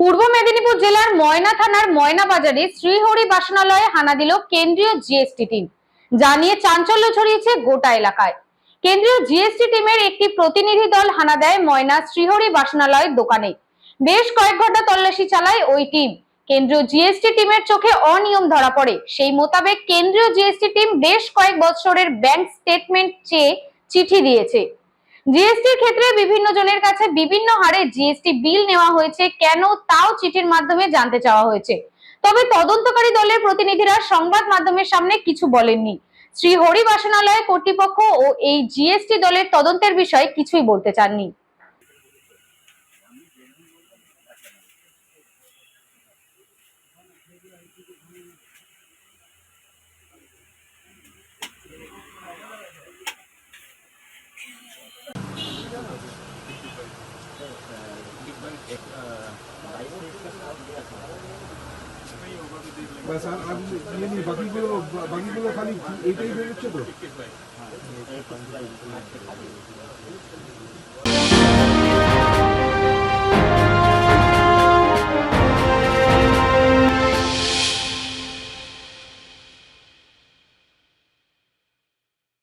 পূর্ব মেদিনীপুর জেলার ময়না থানার ময়না বাজারে শ্রীহরি বাসনালয়ে হানা দিল কেন্দ্রীয় জিএসটি টিম। যা নিয়ে চাঞ্চল্য ছড়িয়েছে গোটা এলাকায়। কেন্দ্রীয় জিএসটি টিমের একটি প্রতিনিধি দল হানা দেয় ময়না শ্রীহরি বাসনালয়ের দোকানে। বেশ কয়েক ঘণ্টা তল্লাশি চালায় ওই টিম। কেন্দ্রীয় জিএসটি টিমের চোখে অনিয়ম ধরা পড়ে। সেই মোতাবেক কেন্দ্রীয় জিএসটি টিম বেশ কয়েক বছরের ব্যাংক স্টেটমেন্ট চেয়ে চিঠি দিয়েছে। জিএসটির ক্ষেত্রে বিভিন্ন জনের কাছে বিভিন্ন হারে জিএসটি বিল নেওয়া হয়েছে। কেন তাও চিঠির মাধ্যমে জানতে চাওয়া হয়েছে। তবে তদন্তকারী দলের প্রতিনিধিরা সংবাদ মাধ্যমের সামনে কিছু বলেননি। শ্রী হরি বাসনালয়, কর্তৃপক্ষ ও এই জিএসটি দলের তদন্তের বিষয়ে কিছুই বলতে চাননি। ব্যাস আর ইয়ে বাকিগুলো খালি এইটাই বেরোচ্ছে তো?